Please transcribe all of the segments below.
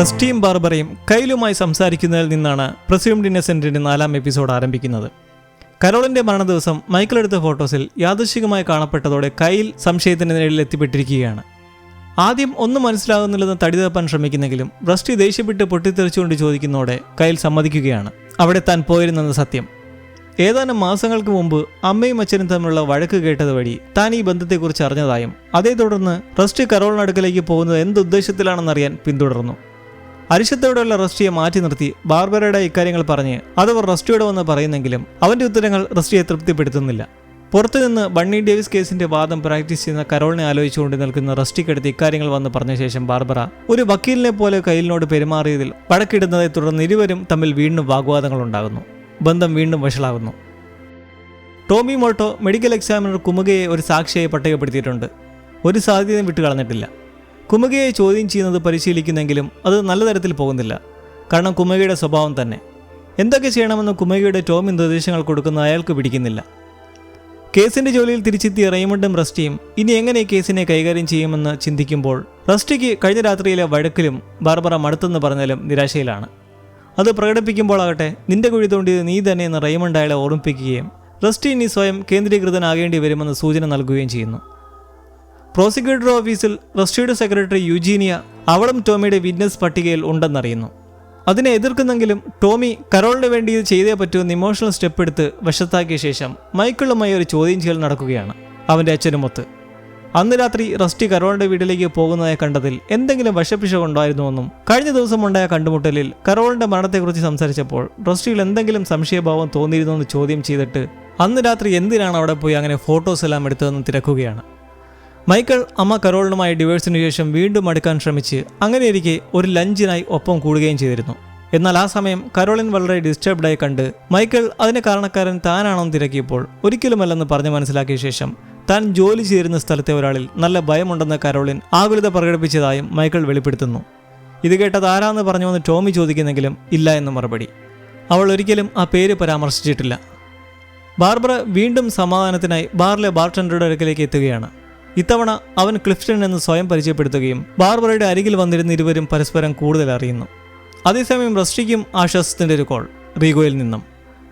റസ്റ്റിയും ബാർബറയും കൈലുമായി സംസാരിക്കുന്നതിൽ നിന്നാണ് പ്രസ്യൂംഡ് ഇന്നസെന്റിന്റെ നാലാം എപ്പിസോഡ് ആരംഭിക്കുന്നത്. കരോളിന്റെ മരണദിവസം മൈക്കിൾ എടുത്ത ഫോട്ടോസിൽ യാദൃശികമായി കാണപ്പെട്ടതോടെ കൈൽ സംശയത്തിന്റെ നിലയിൽ എത്തിപ്പെട്ടിരിക്കുകയാണ്. ആദ്യം ഒന്നും മനസ്സിലാകുന്നില്ലെന്ന് തടി തപ്പാൻ ശ്രമിക്കുന്നെങ്കിലും റസ്റ്റി ദേഷ്യപ്പെട്ട് പൊട്ടിത്തെറിച്ചുകൊണ്ട് ചോദിക്കുന്നതോടെ കയ്യിൽ സമ്മതിക്കുകയാണ്. അവിടെ താൻ പോയിരുന്നെന്ന് സത്യം. ഏതാനും മാസങ്ങൾക്ക് മുമ്പ് അമ്മയും അച്ഛനും തമ്മിലുള്ള വഴക്ക് കേട്ടത് വഴി താൻ ഈ ബന്ധത്തെക്കുറിച്ച് അറിഞ്ഞതായും അതേ തുടർന്ന് റസ്റ്റ് കരോളിനടുക്കലേക്ക് പോകുന്നത് എന്തുദ്ദേശത്തിലാണെന്നറിയാൻ പിന്തുടർന്നു. അരിശത്തോടെയുള്ള റസ്റ്റിയെ മാറ്റി നിർത്തി ബാർബറയുടെ ഇക്കാര്യങ്ങൾ പറഞ്ഞ് അതവർ റസ്റ്റിയോട് വന്ന് പറയുന്നെങ്കിലും അവന്റെ ഉത്തരങ്ങൾ റസ്റ്റിയെ തൃപ്തിപ്പെടുത്തുന്നില്ല. പുറത്തുനിന്ന് ബണ്ണി ഡേവിസ് കേസിന്റെ വാദം പ്രാക്ടീസ് ചെയ്യുന്ന കരോളിനെ ആലോചിച്ചുകൊണ്ട് നിൽക്കുന്ന റസ്റ്റിക്കടുത്ത് ഇക്കാര്യങ്ങൾ വന്ന് പറഞ്ഞ ശേഷം ബാർബറ ഒരു വക്കീലിനെ പോലെ കയ്യിലിനോട് പെരുമാറിയതിൽ വഴക്കിടുന്നതെ തുടർന്ന് ഇരുവരും തമ്മിൽ വീണ്ടും വാഗ്വാദങ്ങൾ ഉണ്ടാകുന്നു. ബന്ധം വീണ്ടും വഷളാകുന്നു. ടോമി മോൾട്ടോ മെഡിക്കൽ എക്സാമിനർ കുമുകയെ ഒരു സാക്ഷിയായി പട്ടികപ്പെടുത്തിയിട്ടുണ്ട് ഒരു സാധ്യതയും വിട്ടുകളഞ്ഞിട്ടില്ല. കുമുകയെ ചോദ്യം ചെയ്യുന്നത് പരിശീലിക്കുന്നെങ്കിലും അത് നല്ല തരത്തിൽ പോകുന്നില്ല. കാരണം കുമുകയുടെ സ്വഭാവം തന്നെ. എന്തൊക്കെ ചെയ്യണമെന്ന് കുമുകയുടെ ടോമി നിർദ്ദേശങ്ങൾ കൊടുക്കുന്ന അയാൾക്ക് പിടിക്കുന്നില്ല. കേസിന്റെ ജോലിയിൽ തിരിച്ചെത്തിയ റെയ്മണ്ടും റസ്റ്റിയും ഇനി എങ്ങനെ കേസിനെ കൈകാര്യം ചെയ്യുമെന്ന് ചിന്തിക്കുമ്പോൾ റസ്റ്റിക്ക് കഴിഞ്ഞ രാത്രിയിലെ വഴക്കിലും ബാർബറ മടുത്തെന്ന് പറഞ്ഞാലും നിരാശയിലാണ്. അത് പ്രകടിപ്പിക്കുമ്പോഴാകട്ടെ നിന്റെ കുഴി തോണ്ടിയത് നീ തന്നെ തന്നെയെന്ന് റെയ്മണ്ട് അയാളെ ഓർമ്മിപ്പിക്കുകയും റസ്റ്റി ഇനി സ്വയം കേന്ദ്രീകൃതനാകേണ്ടി വരുമെന്ന് സൂചന നൽകുകയും ചെയ്യുന്നു. പ്രോസിക്യൂട്ടർ ഓഫീസിൽ റസ്റ്റ്യൂഡ് സെക്രട്ടറി യുജീനിയ അവളും ടോമിയുടെ വിറ്റ്നസ് പട്ടികയിൽ ഉണ്ടെന്നറിയുന്നു. അതിനെ എതിർക്കുന്നെങ്കിലും ടോമി കരോളിന് വേണ്ടി ഇത് ചെയ്തേ പറ്റുമെന്ന് ഇമോഷണൽ സ്റ്റെപ്പ് എടുത്ത് വശത്താക്കിയ ശേഷം മൈക്കിളുമായി ഒരു ചോദ്യം ചെയ്യൽ നടക്കുകയാണ് അവന്റെ അച്ഛനുമൊത്ത് അന്ന് രാത്രി റസ്റ്റി കരോളിന്റെ വീട്ടിലേക്ക് പോകുന്നതായി കണ്ടതിൽ എന്തെങ്കിലും വശപ്പിശകുണ്ടായിരുന്നുവെന്നും കഴിഞ്ഞ ദിവസം ഉണ്ടായ കണ്ടുമുട്ടലിൽ കരോളിന്റെ മരണത്തെക്കുറിച്ച് സംസാരിച്ചപ്പോൾ റസ്റ്റിയിൽ എന്തെങ്കിലും സംശയഭാവം തോന്നിയിരുന്നുവെന്ന് ചോദ്യം ചെയ്തിട്ട് അന്ന് രാത്രി എന്തിനാണ് അവിടെ പോയി അങ്ങനെ ഫോട്ടോസ് എല്ലാം എടുത്തതെന്ന് തിരക്കുകയാണ്. മൈക്കിൾ അമ്മ കരോളിനുമായി ഡിവേഴ്സിന് ശേഷം വീണ്ടും അടുക്കാൻ ശ്രമിച്ച് അങ്ങനെയിരിക്കെ ഒരു ലഞ്ചിനായി ഒപ്പം കൂടുകയും ചെയ്തിരുന്നു. എന്നാൽ ആ സമയം കരോളിൻ വളരെ ഡിസ്റ്റർബ്ഡായി കണ്ട് മൈക്കിൾ അതിന് കാരണക്കാരൻ താനാണെന്ന് തിരക്കിയപ്പോൾ ഒരിക്കലുമല്ലെന്ന് പറഞ്ഞ് മനസ്സിലാക്കിയ ശേഷം താൻ ജോലി ചെയ്തിരുന്ന സ്ഥലത്തെ ഒരാളിൽ നല്ല ഭയമുണ്ടെന്ന് കരോളിൻ ആകുലത പ്രകടിപ്പിച്ചതായും മൈക്കിൾ വെളിപ്പെടുത്തുന്നു. ഇത് കേട്ടത് ആരാന്ന് പറഞ്ഞുവെന്ന് ടോമി ചോദിക്കുന്നെങ്കിലും ഇല്ല എന്ന് മറുപടി. അവൾ ഒരിക്കലും ആ പേര് പരാമർശിച്ചിട്ടില്ല. ബാർബറ വീണ്ടും സമാധാനത്തിനായി ബാറിലെ ബാർട്ടൻഡറുടെ അടുക്കലേക്ക് എത്തുകയാണ്. ഇത്തവണ അവൻ ക്ലിഫ്റ്റൺ എന്ന് സ്വയം പരിചയപ്പെടുത്തുകയും ബാർബറയുടെ അരികിൽ വന്നിരുന്ന ഇരുവരും പരസ്പരം കൂടുതൽ അറിയുന്നു. അതേസമയം റസ്റ്റിക്കും ആശ്വാസത്തിന്റെ ഒരു കോൾ റീഗോയിൽ നിന്നും.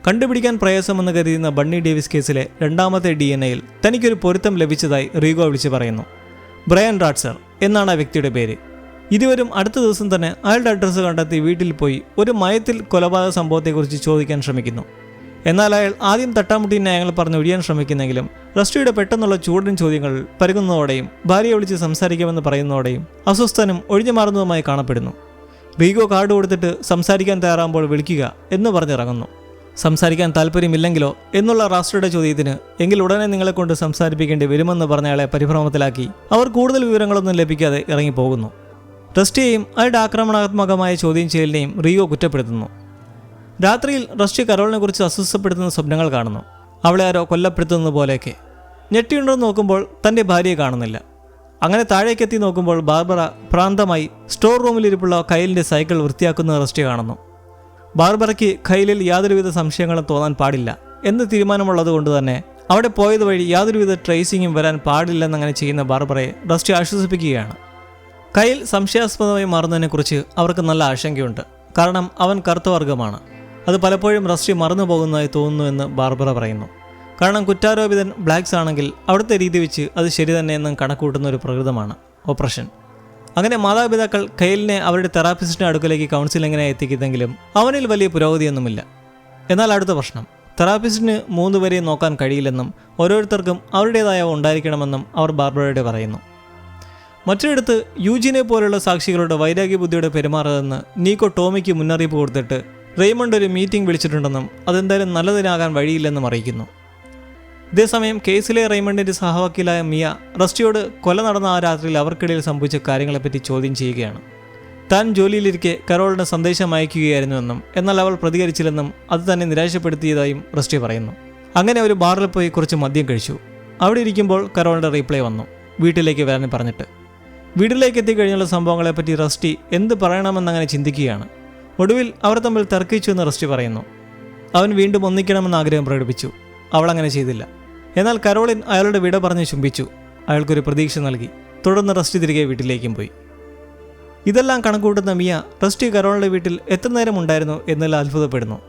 കണ്ടുപിടിക്കാൻ പ്രയാസമെന്ന് കരുതുന്ന ബണ്ണി ഡേവിസ് കേസിലെ രണ്ടാമത്തെ ഡി എൻ എയിൽ തനിക്കൊരു പൊരുത്തം ലഭിച്ചതായി റീഗോ വിളിച്ച് പറയുന്നു. ബ്രയൻ റാഡ്സർ എന്നാണ് ആ വ്യക്തിയുടെ പേര്. ഇരുവരും അടുത്ത ദിവസം തന്നെ അയാളുടെ അഡ്രസ്സ് കണ്ടെത്തി വീട്ടിൽ പോയി ഒരു മയത്തിൽ കൊലപാതക സംഭവത്തെക്കുറിച്ച് ചോദിക്കാൻ ശ്രമിക്കുന്നു. എന്നാൽ അയാൾ ആദ്യം തട്ടാമുട്ടി ന്യായങ്ങൾ പറഞ്ഞ് ഒഴിയാൻ ശ്രമിക്കുന്നെങ്കിലും റസ്റ്റിയുടെ പെട്ടെന്നുള്ള ചൂടൻ ചോദ്യങ്ങൾ പരുകുന്നതോടെയും ഭാര്യയെ വിളിച്ച് സംസാരിക്കാമെന്ന് പറയുന്നതോടെയും അസ്വസ്ഥനും ഒഴിഞ്ഞു മാറുന്നതുമായി കാണപ്പെടുന്നു. റീഗോ കാർഡ് കൊടുത്തിട്ട് സംസാരിക്കാൻ തയ്യാറാകുമ്പോൾ വിളിക്കുക എന്ന് പറഞ്ഞിറങ്ങുന്നു. സംസാരിക്കാൻ താല്പര്യമില്ലെങ്കിലോ എന്നുള്ള റാസ്റ്ററുടെ ചോദ്യത്തിന് എങ്കിൽ ഉടനെ നിങ്ങളെ കൊണ്ട് സംസാരിപ്പിക്കേണ്ടി വരുമെന്ന് പറഞ്ഞ അയാളെ പരിഭ്രമത്തിലാക്കി അവർ കൂടുതൽ വിവരങ്ങളൊന്നും ലഭിക്കാതെ ഇറങ്ങിപ്പോകുന്നു. റസ്റ്റിയെയും അയാളുടെ ആക്രമണാത്മകമായ ചോദ്യം ചെയ്യലിനെയും റിയോ കുറ്റപ്പെടുത്തുന്നു. രാത്രിയിൽ റഷ്യ കരോളിനെ കുറിച്ച് അസ്വസ്ഥപ്പെടുത്തുന്ന സ്വപ്നങ്ങൾ കാണുന്നു. അവളെ ആരോ കൊല്ലപ്പെടുത്തുന്നത് പോലെയൊക്കെ. ഞെട്ടിയുണ്ടോ നോക്കുമ്പോൾ തന്റെ ഭാര്യയെ കാണുന്നില്ല. അങ്ങനെ താഴേക്കെത്തി നോക്കുമ്പോൾ ബാർബറ പ്രാന്തമായി സ്റ്റോർ റൂമിലിരിപ്പുള്ള കയ്യിലിന്റെ സൈക്കിൾ വൃത്തിയാക്കുന്ന റഷ്യ കാണുന്നു. ബാർബറയ്ക്ക് കൈലിൽ യാതൊരുവിധ സംശയങ്ങളും തോന്നാൻ പാടില്ല എന്ന് തീരുമാനമുള്ളത് കൊണ്ട് തന്നെ അവിടെ പോയത് വഴി യാതൊരുവിധ ട്രേസിങ്ങും വരാൻ പാടില്ലെന്നങ്ങനെ ചെയ്യുന്ന ബാർബറയെ റസ്റ്റ് ആശ്വസിപ്പിക്കുകയാണ്. കയ്യിൽ സംശയാസ്പദമായി മാറുന്നതിനെക്കുറിച്ച് അവർക്ക് നല്ല ആശങ്കയുണ്ട്. കാരണം അവൻ കറുത്തവർഗമാണ് അത് പലപ്പോഴും റസ്റ്റി മറന്നു പോകുന്നതായി തോന്നുന്നു എന്ന് ബാർബറ പറയുന്നു. കാരണം കുറ്റാരോപിതൻ ബ്ലാക്സ് ആണെങ്കിൽ അവിടുത്തെ രീതി വെച്ച് അത് ശരി തന്നെയെന്നും കണക്കൂട്ടുന്ന ഒരു പ്രകൃതമാണ്. ഓപ്പറേഷൻ. അങ്ങനെ മാതാപിതാക്കൾ കെയിലിനെ അവരുടെ തെറാപ്പിസ്റ്റിന്റെ അടുക്കലേക്ക് കൗൺസിലിങ്ങിനെ എത്തിക്കുന്നെങ്കിലും അവനിൽ വലിയ പുരോഗതിയൊന്നുമില്ല. എന്നാൽ അടുത്ത പ്രശ്നം. തെറാപ്പിസ്റ്റിന് മൂന്ന് പേരെ നോക്കാൻ കഴിയില്ലെന്നും ഓരോരുത്തർക്കും അവരുടേതായ ഉണ്ടായിരിക്കണമെന്നും അവർ ബാർബറയോട് പറയുന്നു. മറ്റൊരിടത്ത് യൂജിനെ പോലുള്ള സാക്ഷികളുടെ വൈരാഗ്യ ബുദ്ധിയുടെ പെരുമാറുതെന്ന് നീക്കോ ടോമിക്ക് മുന്നറിയിപ്പ് കൊടുത്തിട്ട് റെയ്മണ്ട് ഒരു മീറ്റിംഗ് വിളിച്ചിട്ടുണ്ടെന്നും അതെന്തായാലും നല്ലതിനാകാൻ വഴിയില്ലെന്നും അറിയിക്കുന്നു. ഇതേസമയം കേസിലെ റെയ്മണ്ടിന്റെ സഹവക്കീലായ മിയ റസ്റ്റിയോട് കൊല നടന്ന ആ രാത്രിയിൽ അവർക്കിടയിൽ സംഭവിച്ച കാര്യങ്ങളെപ്പറ്റി ചോദ്യം ചെയ്യുകയാണ്. താൻ ജോലിയിലിരിക്കെ കരോളിന് സന്ദേശം അയക്കുകയായിരുന്നുവെന്നും എന്നാൽ അവൾ പ്രതികരിച്ചില്ലെന്നും അത് തന്നെ നിരാശപ്പെടുത്തിയതായും റസ്റ്റി പറയുന്നു. അങ്ങനെ ഒരു ബാറിൽ പോയി കുറച്ച് മദ്യം കഴിച്ചു. അവിടെ ഇരിക്കുമ്പോൾ കരോളിന്റെ റീപ്ലൈ വന്നു. വീട്ടിലേക്ക് വരാൻ പറഞ്ഞിട്ട്. വീട്ടിലേക്ക് എത്തിക്കഴിഞ്ഞുള്ള സംഭവങ്ങളെപ്പറ്റി റസ്റ്റി എന്ത് പറയണമെന്നങ്ങനെ ചിന്തിക്കുകയാണ്. ഒടുവിൽ അവർ തമ്മിൽ തർക്കിച്ചു എന്ന് റസ്റ്റി പറയുന്നു. അവൻ വീണ്ടും ഒന്നിക്കണമെന്ന് ആഗ്രഹം പ്രകടിപ്പിച്ചു. അവൾ അങ്ങനെ ചെയ്തില്ല. എന്നാൽ കരോളിൻ അയാളുടെ വിട പറഞ്ഞ് ചുംബിച്ചു അയാൾക്കൊരു പ്രതീക്ഷ നൽകി. തുടർന്ന് റസ്റ്റി തിരികെ വീട്ടിലേക്കും പോയി. ഇതെല്ലാം കണക്കുകൂട്ടുന്ന മിയ റസ്റ്റി കരോളിന്റെ വീട്ടിൽ എത്ര നേരം ഉണ്ടായിരുന്നു എന്നെല്ലാം അത്ഭുതപ്പെടുന്നു.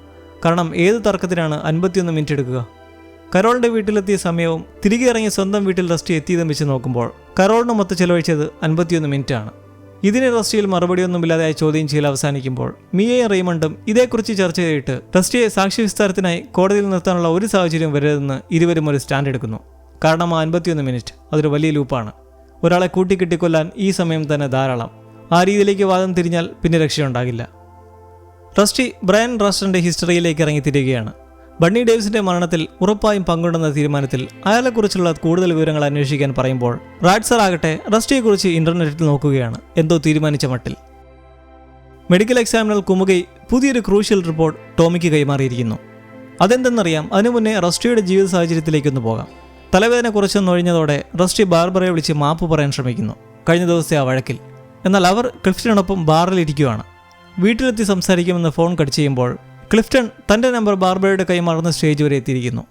കാരണം ഏത് തർക്കത്തിനാണ് അൻപത്തിയൊന്ന് മിനിറ്റ് എടുക്കുക? കരോളിന്റെ വീട്ടിലെത്തിയ സമയവും തിരികെ ഇറങ്ങി സ്വന്തം വീട്ടിൽ റസ്റ്റി എത്തിയതും വെച്ച് നോക്കുമ്പോൾ കരോളിന് മൊത്തം ചെലവഴിച്ചത് അൻപത്തിയൊന്ന് മിനിറ്റാണ്. ഇതിന് റസ്റ്റിയിൽ മറുപടിയൊന്നുമില്ലാതെ ചോദ്യം ചെയ്യൽ അവസാനിക്കുമ്പോൾ മിയയും റെയ്മണ്ടും ഇതേക്കുറിച്ച് ചർച്ച ചെയ്തിട്ട് റസ്റ്റിയെ സാക്ഷി വിസ്താരത്തിനായി കോടതിയിൽ നിർത്താനുള്ള ഒരു സാഹചര്യം വരരുതെന്ന് ഇരുവരും ഒരു സ്റ്റാൻഡ് എടുക്കുന്നു. കാരണം ആ അൻപത്തിയൊന്ന് മിനിറ്റ് അതൊരു വലിയ ലൂപ്പാണ്. ഒരാളെ കൂട്ടിക്കിട്ടിക്കൊല്ലാൻ ഈ സമയം തന്നെ ധാരാളം. ആ രീതിയിലേക്ക് വാദം തിരിഞ്ഞാൽ പിന്നെ രക്ഷയുണ്ടാകില്ല. റസ്റ്റി ബ്രയൻ റസ്റ്റന്റെ ഹിസ്റ്ററിയിലേക്ക് ഇറങ്ങിത്തിരിക്കുകയാണ് ബണ്ണി ഡേവിസിന്റെ മരണത്തിൽ ഉറപ്പായും പങ്കുണ്ടെന്ന തീരുമാനത്തിൽ അയാളെക്കുറിച്ചുള്ള കൂടുതൽ വിവരങ്ങൾ അന്വേഷിക്കാൻ പറയുമ്പോൾ റാഡ്സർ ആകട്ടെ റസ്റ്റിയെക്കുറിച്ച് ഇന്റർനെറ്റിൽ നോക്കുകയാണ്. എന്തോ തീരുമാനിച്ച മട്ടിൽ. മെഡിക്കൽ എക്സാമിനൽ കുമുകൈ പുതിയൊരു ക്രൂഷ്യൽ റിപ്പോർട്ട് ടോമിക്ക് കൈമാറിയിരിക്കുന്നു. അതെന്തെന്നറിയാം? അതിനു മുന്നേ റസ്റ്റിയുടെ ജീവിത സാഹചര്യത്തിലേക്കൊന്ന് പോകാം. തലവേദന കുറച്ചൊന്നൊഴിഞ്ഞതോടെ റസ്റ്റി ബാർബറയെ വിളിച്ച് മാപ്പ് പറയാൻ ശ്രമിക്കുന്നു. കഴിഞ്ഞ ദിവസത്തെ ആ വഴക്കിൽ. എന്നാൽ അവർ ക്ലിഫ്റ്റനൊപ്പം ബാറിലിരിക്കുകയാണ് വീട്ടിലെത്തി സംസാരിക്കുമെന്ന് ഫോൺ കട്ട് ചെയ്യുമ്പോൾ ക്ലിഫ്റ്റൺ തന്റെ നമ്പർ ബാർബറയുടെ കൈമാറുന്ന സ്റ്റേജ് വരെ എത്തിയിരിക്കുന്നു.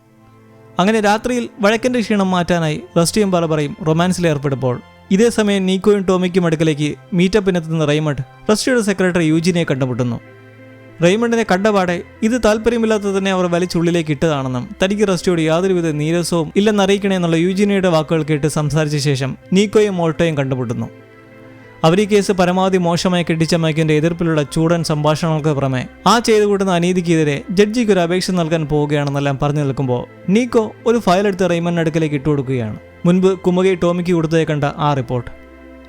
അങ്ങനെ രാത്രിയിൽ വഴക്കിന്റെ ക്ഷീണം മാറ്റാനായി റസ്റ്റിയും ബാർബറയും റൊമാൻസിൽ ഏർപ്പെടുമ്പോൾ ഇതേ സമയം നീക്കോയും ടോമിക്കും അടുക്കലേക്ക് മീറ്റപ്പിനെത്തുന്ന റൈമണ്ട് റസ്റ്റിയുടെ സെക്രട്ടറി യൂജിനെ കണ്ടുമുട്ടുന്നു. റെയ്മണ്ടിനെ കണ്ടപാടെ ഇത് താല്പര്യമില്ലാത്ത തന്നെ അവർ വലിച്ചുള്ളിലേക്ക് ഇട്ടതാണെന്നും തനിക്ക് റസ്റ്റിയോട് യാതൊരുവിധ നീരസവും ഇല്ലെന്നറിയിക്കണേ എന്നുള്ള യൂജിനിയുടെ വാക്കുകൾ കേട്ട് സംസാരിച്ച ശേഷം നീക്കോയും മോൾട്ടോയും കണ്ടുമുട്ടുന്നു. അവർ ഈ കേസ് പരമാവധി മോശമായി കെട്ടിച്ചമയ്ക്കിന്റെ എതിർപ്പിലുള്ള ചൂടൻ സംഭാഷണങ്ങൾക്ക് പുറമെ. ആ ചെയ്തു കൂട്ടുന്ന അനീതിക്കെതിരെ ജഡ്ജിക്ക് ഒരു അപേക്ഷ നൽകാൻ പോവുകയാണെന്നെല്ലാം പറഞ്ഞു നിൽക്കുമ്പോൾ നീക്കോ ഒരു ഫയൽ എടുത്ത് റെയ്മണ്ട് അടുക്കലേക്ക് ഇട്ടുകൊടുക്കുകയാണ് മുൻപ് കുമ്മകൈ ടോമിക്ക് കൊടുത്തേ കണ്ട ആ റിപ്പോർട്ട്.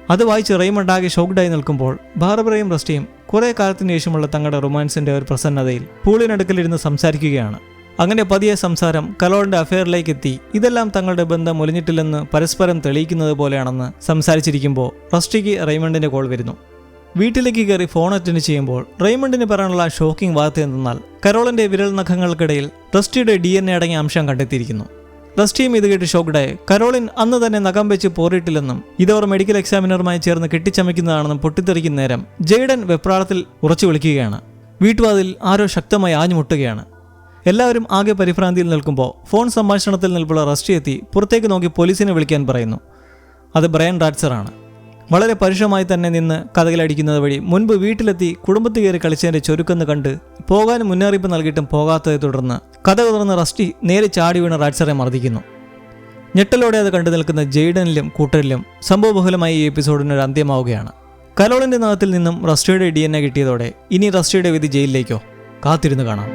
അത് വായിച്ച് റെയ്മണ്ട് ആകെ ഷോക്ക്ഡായി നിൽക്കുമ്പോൾ ബാർബറയും റസ്റ്റിയും കുറെ കാലത്തിന് ശേഷമുള്ള തങ്ങളുടെ റൊമാൻസിന്റെ ഒരു പ്രസന്നതയിൽ പൂളിനടുക്കലിരുന്ന് സംസാരിക്കുകയാണ്. അങ്ങനെ പതിയെ സംസാരം കലോളിന്റെ അഫയറിലേക്ക് എത്തി ഇതെല്ലാം തങ്ങളുടെ ബന്ധം ഒലിഞ്ഞിട്ടില്ലെന്ന് പരസ്പരം തെളിയിക്കുന്നത് പോലെയാണെന്ന് സംസാരിച്ചിരിക്കുമ്പോൾ റസ്റ്റിക്ക് റെയ്മണ്ടിന്റെ കോൾ വരുന്നു. വീട്ടിലേക്ക് കയറി ഫോൺ അറ്റൻഡ് ചെയ്യുമ്പോൾ റെയ്മണ്ടിന് പറയാനുള്ള ഷോക്കിംഗ് വാർത്ത എന്തെന്നാൽ കരോളിന്റെ വിരൽ നഖങ്ങൾക്കിടയിൽ റസ്റ്റിയുടെ ഡി എൻ എ അടങ്ങിയ അംശം കണ്ടെത്തിയിരിക്കുന്നു. റസ്റ്റിയും ഇത് കേട്ട് ഷോക്ക്ഡായി കരോളിൻ അന്ന് തന്നെ നഖം വെച്ച് പോറിയിട്ടില്ലെന്നും ഇതവർ മെഡിക്കൽ എക്സാമിനറുമായി ചേർന്ന് കെട്ടിച്ചമയ്ക്കുന്നതാണെന്നും പൊട്ടിത്തെറിക്കുന്ന നേരം ജെയ്ഡൻ വെപ്രാളത്തിൽ ഉറച്ചു വിളിക്കുകയാണ്. വീട്ടുവാതിൽ ആരോ ശക്തമായി ആഞ്ഞുമുട്ടുകയാണ്. എല്ലാവരും ആകെ പരിഭ്രാന്തിയിൽ നിൽക്കുമ്പോൾ ഫോൺ സംഭാഷണത്തിൽ നിൽപ്പുള്ള റസ്റ്റി എത്തി പുറത്തേക്ക് നോക്കി പോലീസിനെ വിളിക്കാൻ പറയുന്നു. അത് ബ്രയൻ റാറ്റ്സറാണ് വളരെ പരുഷമായി തന്നെ നിന്ന് കഥകളടിക്കുന്നത് വഴി മുൻപ് വീട്ടിലെത്തി കുടുംബത്തിൽ കയറി കളിച്ചതിന്റെ ചുരുക്കെന്ന് കണ്ട് പോകാൻ മുന്നറിയിപ്പ് നൽകിയിട്ടും പോകാത്തതെ തുടർന്ന് കഥ തുടർന്ന് റസ്റ്റി നേരെ ചാടി വീണ റാറ്റ്സറെ മർദ്ദിക്കുന്നു. ഞെട്ടലോടെ അത് കണ്ടു നിൽക്കുന്ന ജെയ്ഡനിലും കൂട്ടരിലും സംഭവബഹുലമായി ഈ എപ്പിസോഡിന് ഒരു അന്ത്യമാവുകയാണ്. കലോളിന്റെ നഖത്തിൽ നിന്നും റസ്റ്റിയുടെ ഡി എൻ എ കിട്ടിയതോടെ ഇനി റസ്റ്റിയുടെ വിധി ജയിലിലേക്കോ? കാത്തിരുന്ന് കാണാം.